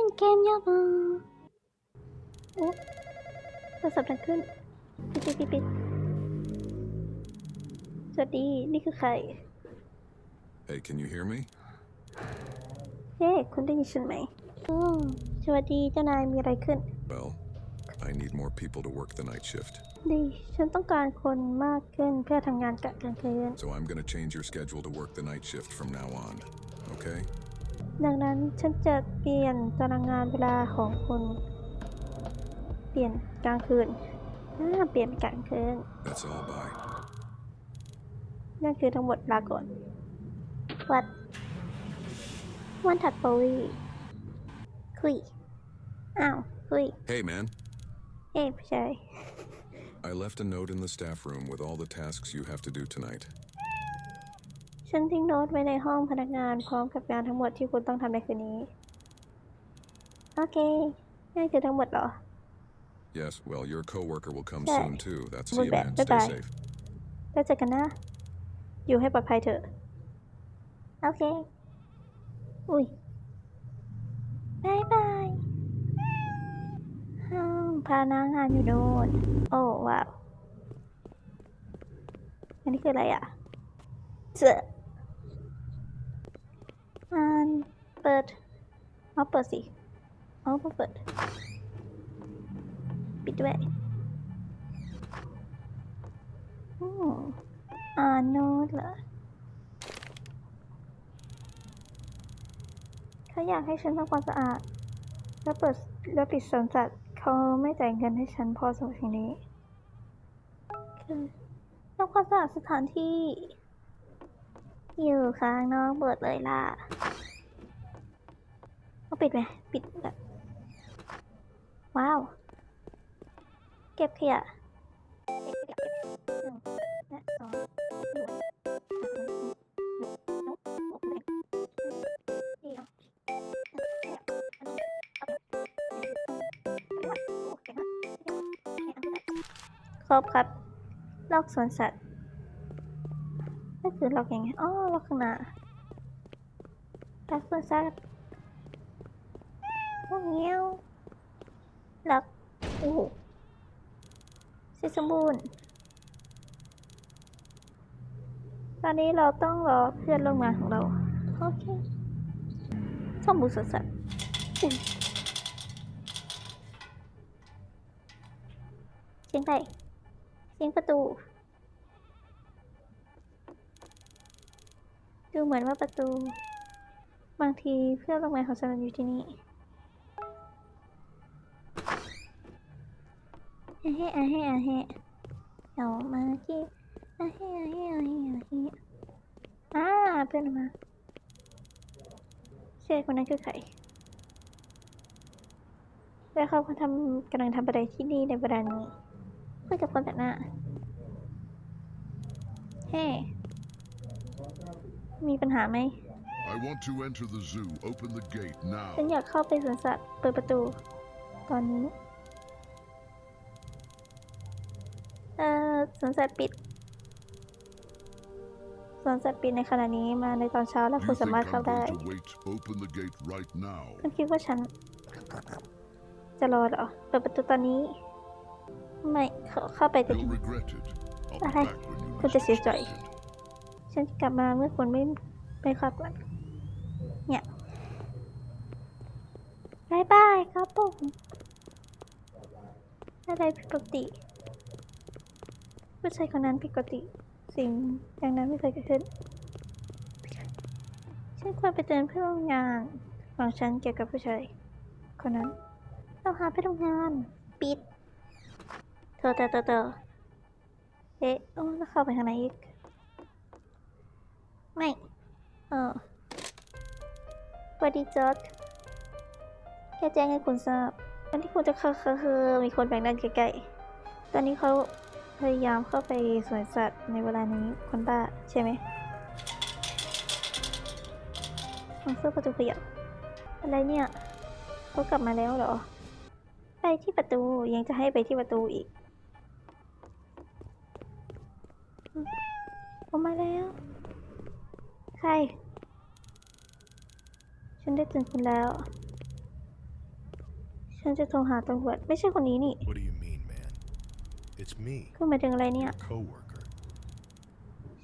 ล่นเกมยากอะโอ้โทรศัพท์ดังขึ้น ปิดปิดปิดปิดสวัสดี นี่คือใคร Hey, can you hear me? เฮ้คุณได้ยินฉันไหมอืมสวัสดีเจ้านายมีอะไรขึ้น Well, I need more people to work the night shift. ดี ฉันต้องการคนมากขึ้นเพื่อทำงานกะกลางคืน So I'm gonna change your schedule to work the night shift from now on. Okay? ดังนั้นฉันจะเปลี่ยนตารางงานเวลาของคุณ เปลี่ยนกลางคืนอ่าเปลี่ยนเป็นกลางคืน That's all. Bye. นั่นคือทั้งหมดลาก่อนวัดวันถัดไปคุย อ้าว คุย Hey, man. เอ้ยผู้ชาย I left a note in the staff room with all the tasks you have to do tonight. ฉันทิ้งโน้ตไว้ในห้องพนักงานพร้อมกับงานทั้งหมดที่คุณต้องทำในคืนนี้ โอเคนั่นคือทั้งหมดเหรอ Yes, well, your coworker will come Yeah. soon too. That's We'll see you, be- man. Stay bye-bye. safe. แล้วเจอกันนะ อยู่ให้ปลอดภัยเถอะ โอเค อุ้ยบายบายห้องพนักงานอยู่โน่น โอ้ว้าว อันนี้คืออะไรอะเจอ อันเปิดเอาเปิดสิเอาเปิด ปิดด้วยอ่านโน้ตเหรอเขาอยากให้ฉันทำความสะอาด แล้วเปิดแล้วปิดสวนสัตว์เขาไม่จ่ายเงินให้ฉันพอสำหรับสิ่งนี้คือทำความสะอาดสถานที่ อยู่ข้างนอกเปิดเลยล่ะเอาปิดไหมปิดแบบว้าว เก็บขยะหนึ่งและสองครบครับลอกสวนสัตว์ ก็คือล็อกยังไงอ๋อล็อกข้างหน้าลอกสวนสัตว์โอ้เงี้ยวล็อกโอ้โหเสร็จสมบูรณ์ตอนนี้เราต้องรอเพื่อนร่วมาของเรา โอเคสมบูรณ์สัสเสียงใครเสียงประตู ดูเหมือนว่าประตู บางทีเพื่อนร่วมงานของฉันอยู่ที่นี่อะเฮอะเฮอะเฮเอามาที่อะเฮอะเฮอะเฮอะเฮอ่าเพื่อนมาเชื่อคนนั้นคือใครแล้วเขาทำกำลังทำอะไรที่นี่ในเวลานี้คุยกับคนแปลกหน้าเฮ้ มีปัญหาไหม I want to enter the zoo. Open the gate now. ฉันอยากเข้าไปสวนสัตว์เปิดประตู ตอนนี้ เอ่อสวนสัตว์ปิดสวนสัตว์ปิดในขณะนี้มาในตอนเช้าและ You คุณสา think มารถ I'm เข้าได้ going to wait? Open the gate right now. คุณคิดว่าฉัน จะรอเหรอ เปิดประตูตอนนี้ ไม่เข้าเข้าไปแต่ You'll regret it. I'll be Okay. back when you คุณ least จะเสียใจ expect it. ฉันจะกลับมาเมื่อคุณไม่ไม่คาดหวังเนี่ยบายบายครับผมอะไรผิดปกติผู้ชายคนนั้นผิดปกติ สิ่งอย่างนั้นไม่เคยเกิดขึ้นฉันควรไปเตือนเพื่อนร่วมงานของฉันเกี่ยวกับผู้ชายคนนั้นเราหาไปทำงาน ปิดเธอเธอเธอเธอเอ๊ะโอ้แล้วเข้าไปข้างในอีก ไม่ เออสวัสดีจอร์ดแค่แจ้งให้คุณทราบตอนที่คุณจะเข้าคือมีคนแบ่งด้านใกล้ๆตอนนี้เขาพยายามเข้าไปสวนสัตว์ในเวลานี้คนบ้าใช่ไหมของเสื้อประตูขยับอะไรเนี่ยเขากลับมาแล้วเหรอ ไปที่ประตูยังจะให้ไปที่ประตูอีกออกมาแล้ว ใคร ฉันได้เตือนคุณแล้ว ฉันจะโทรหาตำรวจไม่ใช่คนนี้นี่ What do you mean, man? It's me, คุณหมายถึงอะไรเนี่ย your coworker.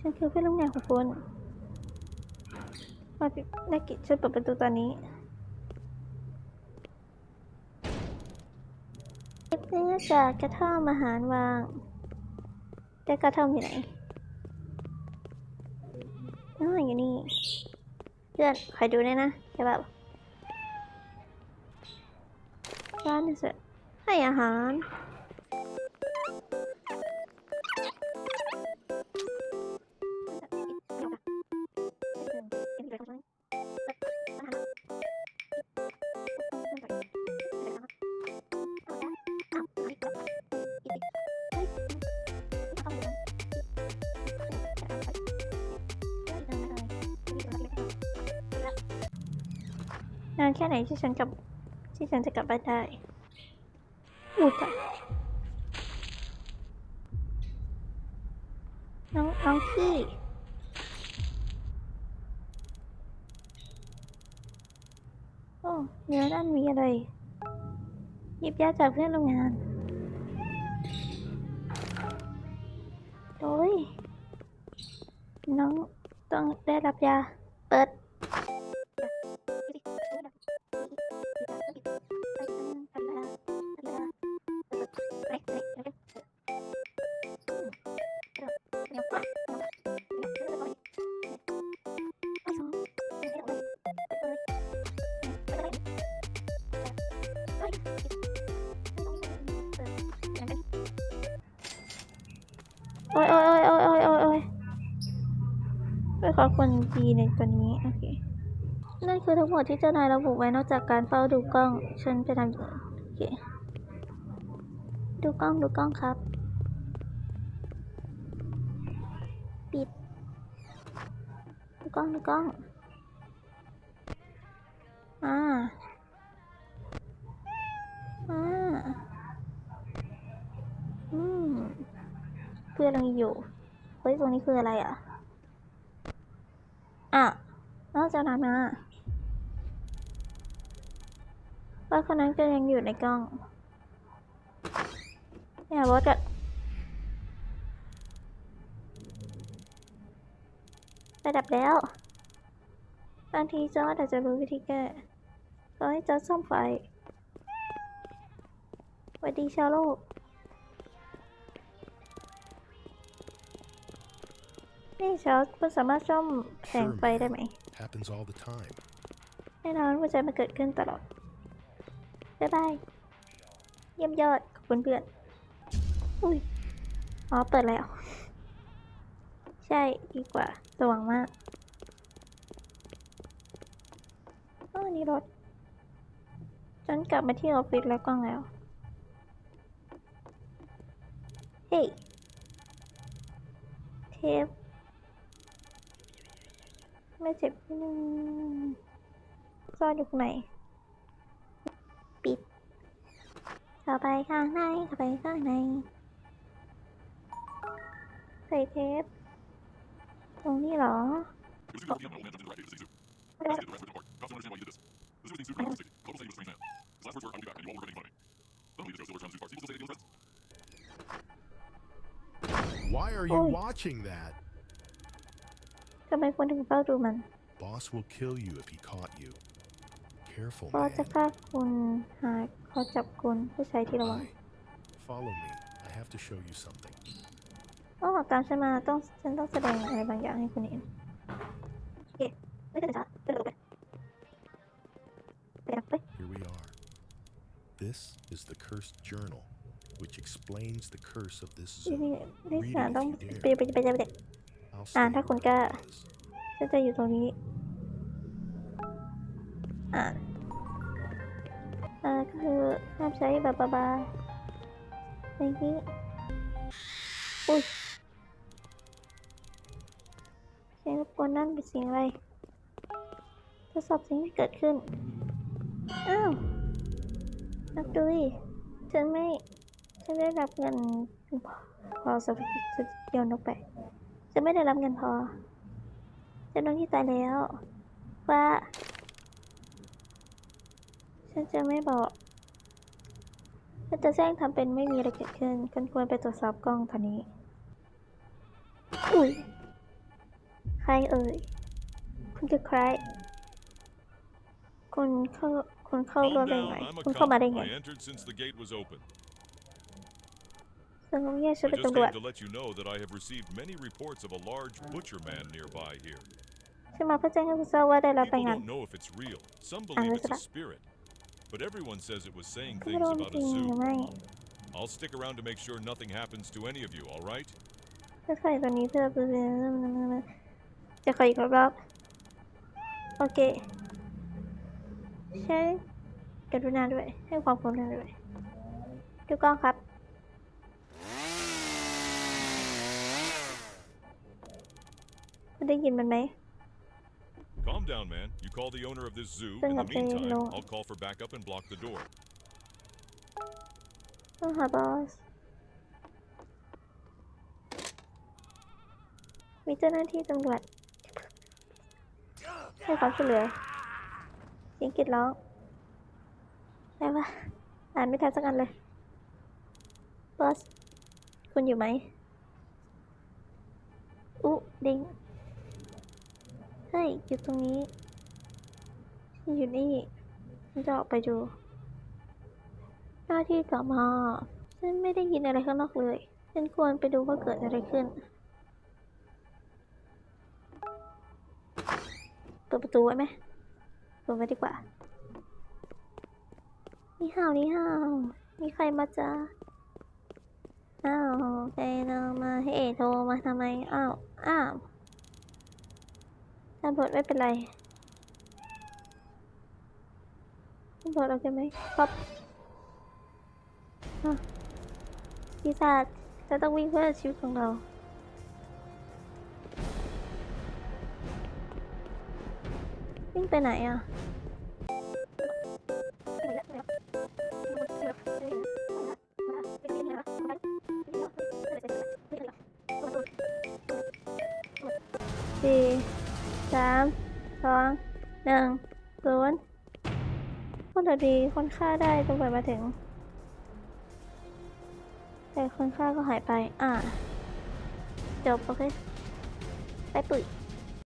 ฉันคือเพื่อนร่วมงานของคุณมาปิดนักกิจช่วยเปิดประตูตอนนี้เก็บเนื้อจากกระท่อมอาหารวาง แต่กระท่อมอยู่ไหน อ๋ออยู่นี่ เพื่อนคอยดูด้วยนะแค่แบบร้านนี้สิให้อาหาร นานแค่ไหนที่ฉันกลับที่ฉันจะกลับบ้านได้อุยตายน้องน้องพี่โอ้เนื้อด้านมีอะไรหยิบยาจากเพื่อนโรงงานโอ้ยน้องต้องได้รับยา เปิด โอ้ยโอ้ยโอ้ยโอ้ยโอ้ยโอ้ยไปขอคนดีในตัวนี้ โอเค นั่นคือทั้งหมดที่เจ้านายระบุไว้นอกจากการเฝ้าดูกล้อง ฉันจะทำอย่างอื่นโอเค ดูกล้องดูกล้องครับ ปิด ดูกล้องดูกล้อง อ่าอ่าอืมเพื่อนเราอยู่ เฮ้ย ตรงนี้คืออะไรอะ อะนอกจากนั้นนะว่าคนนั้นก็ยังอยู่ในกล้อง เนี่ยบอสกัระดับแล้ว บางทีจอร์ดอาจจะรู้วิธีแก้ ก็ให้จอร์ดซ่อมไฟสวัสดีชาวโลก นี่ชาวคุณสามารถซ่อมแสงไฟได้ไหม Happens all the time. แน่นอนว่าจะมาเกิดขึ้นตลอดบ๊ายบาย เยี่ยมยอด ขอบคุณเพื่อน อุ้ย อ๋อ เปิดแล้ว ใช่ดีกว่า สว่างมาก อ๋อ นี่รถ ฉันกลับมาที่ออฟฟิศแล้วกล้องแล้ว เฮ้ยเทปไม่เจ็บนึงซ่อนอยู่ข้างในปิด เข้าไปข้างใน เข้าไปข้างใน ใส่เทป ตรงนี้เหรอ are you Oi. watching that? ทำไมคนถึงเฝ้าดูมัน Boss will kill you if he caught you. Careful, เพราะจะ man. ฆ่าคุณหากเขาจับคุณผู้ชายที่ระวัง Hi. Follow me. I have to show you something. ต้องตามฉันมาต้องฉันต้องแสดงอะไรบางอย่างให้คุณเห็นโอเคไม่เป็นไรจ้ะกระโดดไปไปอ่ะไป Here we are. This is the cursed journal, Which explains the curse of this นี่ zoo. นี่นี่ Read ฉัน it ต้อง if you ไป dare. ไปไปไปไป I'll À, stay ถ้าคุณ where กล้า it is. ฉันจะอยู่ตรงนี้ อ่านอ่าก็คือห้ามใช้บาบาบาอย่างนี้อุ้ยเสียงรบกวนนั่นเป็นเสียงอะไรทดสอบสิ่งที่เกิดขึ้น อ้าวนักดุยฉันไม่ ฉันไม่ได้รับเงินพอสำหรับจะโยนออกไปฉันไม่ได้รับเงินพอฉันน้องที่ตายแล้วว่า ฉันจะไม่บอกก็จะแจ้งทำเป็นไม่มีอะไรเกิดขึ้นคุณควรไปตรวจสอบกล้องตอนนี้ อุ้ยใครเอ่ย คุณคือใคร คุณเข้าคุณเข้า Calm ร่วมได้ down. ไง I'm a คุณเข้ามา cop. ได้ไง ฉัน I เป็น just ตำรวจ came to let you know that I have received many reports of a large butcher man nearby here. ฉันมาเพื่อแจ้งให้คุณทราบว่าได้รับราย People งาน don't know if it's real. Some Ah, believe that's it's a right. spirit. But everyone says it was saying ไม่ things รู้ about จริ a งหรือ zoo. ไม่ I'll stick around to make sure nothing happens to any of you, all right? จะใส่ตัวนี้เพื่อเพื่อจะขออีกรอบๆโอเคใช้กรุณาด้วยให้ความกรุณาด้วยดูกล้องครับ ได้ยินมันไหม Calm down, man. You call the owner of this zoo. Tôi In the ngập đây meantime, luôn. I'll call for backup and block the door. ต้องหาบอส มีเจ้าหน้าที่ตำรวจให้ความช่วยเหลือเสียงกรีดร้องอะไรวะอ่านไม่ทันสักอันเลย บอส คุณอยู่ไหม อุ๊ ดิง เฮ้ยอยู่ตรงนี้ อยู่นี่ฉันจะออกไปดู หน้าที่ต่อมาฉันไม่ได้ยินอะไรข้างนอกเลย ฉันควรไปดูว่าเกิดอะไรขึ้น เปิดประตูไว้ไหมเปิดไว้ดีกว่า นี่ห่าวนี่ห่าวมีใครมาจ้าอ้าวใครนำมาให้โทรมาทำไม อ้าว อ้าว ตำรวจไม่เป็นไรตำรวจโอเคไหมครับปีศาจจะต้องวิ่งเพื่อชีวิตของเราวิ่งไปไหนอะสี่ามสองหนึ่งศูนย์คนดีคนฆ่าได้ตำรวจมาถึง แต่คนฆ่าก็หายไป อ่า จบ โอเค ไปปุ๋ย